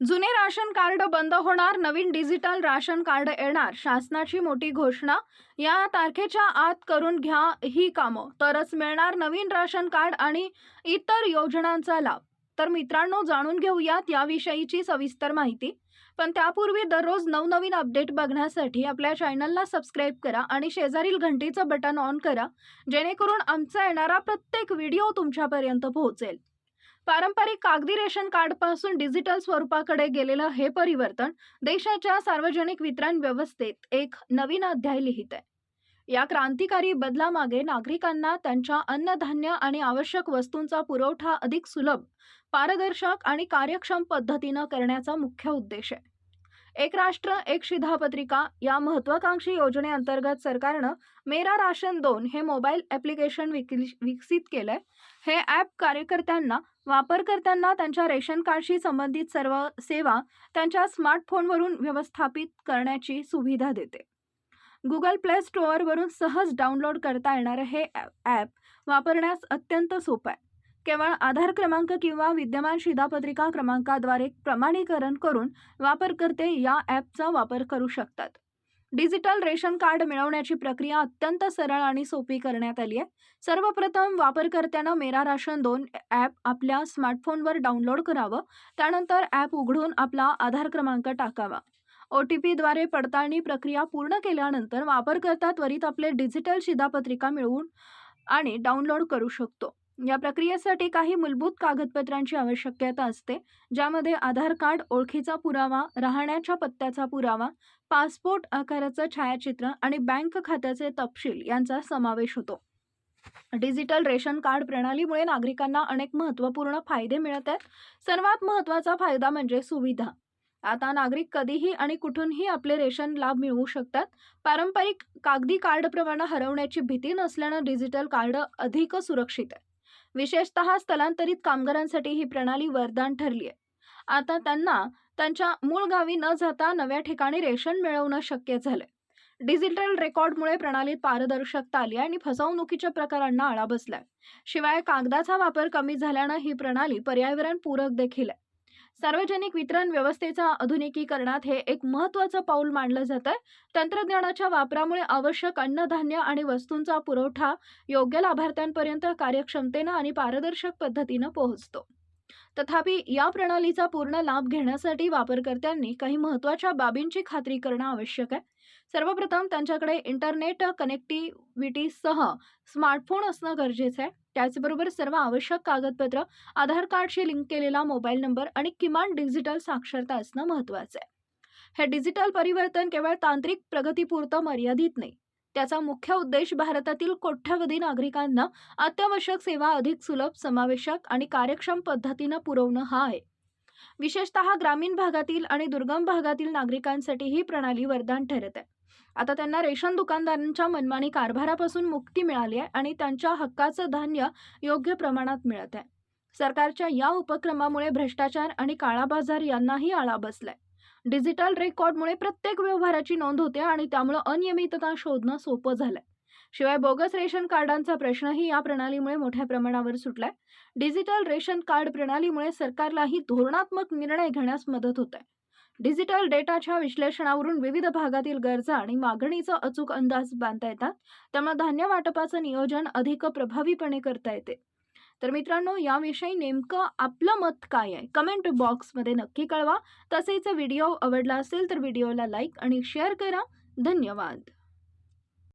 जुने ration card बंद होणार नवीन डिजिटल राशन कार्ड येणार शासनाची मोठी घोषणा. या तारखेच्या आत करून घ्या ही कामं. तरच मिळणार नवीन राशन कार्ड आणि इतर योजनांचा लाभ. तर मित्रांनो जाणून घेऊयात याविषयीची सविस्तर माहिती. पण त्यापूर्वी दररोज नवनवीन अपडेट बघण्यासाठी आपल्या चॅनलला सबस्क्राईब करा आणि शेजारील घंटीचं बटन ऑन करा जेणेकरून आमचा येणारा प्रत्येक व्हिडिओ तुमच्यापर्यंत पोहोचेल. पारंपरिक कागदी रेशन कार्डपासून डिजिटल स्वरूपाकडे गेलेलं हे परिवर्तन देशाच्या सार्वजनिक वितरण व्यवस्थेत एक नवीन अध्याय लिहित आहे. या क्रांतिकारी बदलामागे नागरिकांना त्यांच्या अन्नधान्य आणि आवश्यक वस्तूंचा पुरवठा अधिक सुलभ पारदर्शक आणि कार्यक्षम पद्धतीनं करण्याचा मुख्य उद्देश आहे. एक राष्ट्र एक शिधापत्रिका या महत्वाकांक्षी योजनेअंतर्गत सरकारनं मेरा राशन दोन हे मोबाईल ॲप्लिकेशन विकसित केलंय. हे ॲप कार्यकर्त्यांना वापरकर्त्यांना त्यांच्या रेशन कार्डशी संबंधित सर्व सेवा त्यांच्या स्मार्टफोनवरून व्यवस्थापित करण्याची सुविधा देते. गुगल प्ले स्टोअरवरून सहज डाउनलोड करता येणारं हे ॲप वापरण्यास अत्यंत सोपं आहे. केवळ आधार क्रमांक किंवा विद्यमान शिधापत्रिका क्रमांकाद्वारे प्रमाणीकरण करून वापरकर्ते या ॲपचा वापर करू शकतात. डिजिटल रेशन कार्ड मिळवण्याची प्रक्रिया अत्यंत सरळ आणि सोपी करण्यात आली आहे. सर्वप्रथम वापरकर्त्यानं मेरा राशन दोन ॲप आपल्या स्मार्टफोनवर डाउनलोड करावं. त्यानंतर ॲप उघडून आपला आधार क्रमांक टाकावा. ओ टी पीद्वारे पडताळणी प्रक्रिया पूर्ण केल्यानंतर वापरकर्ता त्वरित आपले डिजिटल शिधापत्रिका मिळवून आणि डाउनलोड करू शकतो. या प्रक्रियेसाठी काही मूलभूत कागदपत्रांची आवश्यकता असते ज्यामध्ये आधार कार्ड ओळखीचा पुरावा राहण्याच्या पत्त्याचा पुरावा पासपोर्ट आकाराचं छायाचित्र आणि बँक खात्याचे तपशील यांचा समावेश होतो. डिजिटल रेशन कार्ड प्रणालीमुळे नागरिकांना अनेक महत्त्वपूर्ण फायदे मिळत आहेत. सर्वात महत्त्वाचा फायदा म्हणजे सुविधा. आता नागरिक कधीही आणि कुठूनही आपले रेशन लाभ मिळवू शकतात. पारंपरिक कागदी कार्डप्रमाणे हरवण्याची भीती नसल्यानं डिजिटल कार्ड अधिक सुरक्षित आहे. विशेषतः स्थलांतरित कामगारांसाठी ही प्रणाली वरदान ठरली आहे आता त्यांना त्यांच्या मूळ गावी न जाता नव्या ठिकाणी रेशन मिळवणं शक्य झालंय. डिजिटल रेकॉर्डमुळे प्रणालीत पारदर्शकता आली आणि फसवणुकीच्या प्रकारांना आळा बसलाय. शिवाय कागदाचा वापर कमी झाल्यानं ही प्रणाली पर्यावरण पूरक देखील आहे. सार्वजनिक वितरण व्यवस्थेचा आधुनिकीकरणात हे एक महत्त्वाचं पाऊल मानलं जात आहे तंत्रज्ञानाच्या वापरामुळे आवश्यक अन्नधान्य आणि वस्तूंचा पुरवठा योग्य लाभार्थ्यांपर्यंत कार्यक्षमतेनं आणि पारदर्शक पद्धतीनं पोहोचतो. तथापि या प्रणालीचा पूर्ण लाभ घेण्यासाठी वापरकर्त्यांनी काही महत्त्वाच्या बाबींची खात्री करणं आवश्यक आहे. सर्वप्रथम त्यांच्याकडे इंटरनेट कनेक्टिव्हिटीसह स्मार्टफोन असणं गरजेचं आहे. त्याचबरोबर सर्व आवश्यक कागदपत्र आधार कार्डशी लिंक केलेला मोबाईल नंबर आणि किमान डिजिटल साक्षरता असणं महत्त्वाचं आहे. हे डिजिटल परिवर्तन केवळ तांत्रिक प्रगतीपुरतं मर्यादित नाही त्याचा मुख्य उद्देश भारतातील कोट्यवधी नागरिकांना अत्यावश्यक सेवा अधिक सुलभ समावेशक आणि कार्यक्षम पद्धतीनं पुरवणं हा आहे. विशेषतः ग्रामीण भागातील आणि दुर्गम भागातील नागरिकांसाठी ही प्रणाली वरदान ठरत आहे. आता त्यांना रेशन दुकानदारांच्या मनमानी कारभारापासून मुक्ती मिळाली आहे आणि त्यांच्या हक्काचं धान्य योग्य प्रमाणात मिळत आहे. सरकारच्या या उपक्रमामुळे भ्रष्टाचार आणि काळाबाजार यांनाही आळा बसलाय. डिजिटल रेकॉर्डमुळे प्रत्येक व्यवहाराची नोंद होते आणि त्यामुळे अनियमितता शोधणं सोपं झालंय. शिवाय बोगस रेशन कार्डांचा प्रश्नही या प्रणालीमुळे मोठ्या प्रमाणावर सुटलाय. डिजिटल रेशन कार्ड प्रणालीमुळे सरकारलाही धोरणात्मक निर्णय घेण्यास मदत होत आहे डिजिटल डेटाच्या विश्लेषणावरून विविध भागातील गरजा आणि मागणीचा अचूक अंदाज बांधता येतात. त्यामुळे धान्य वाटपाचं नियोजन अधिक प्रभावीपणे करता येते. तर मित्रांनो याविषयी नेमकं आपलं मत काय आहे? कमेंट बॉक्समध्ये नक्की कळवा. तसेच व्हिडिओ आवडला असेल तर व्हिडिओला लाईक आणि शेअर करा. धन्यवाद.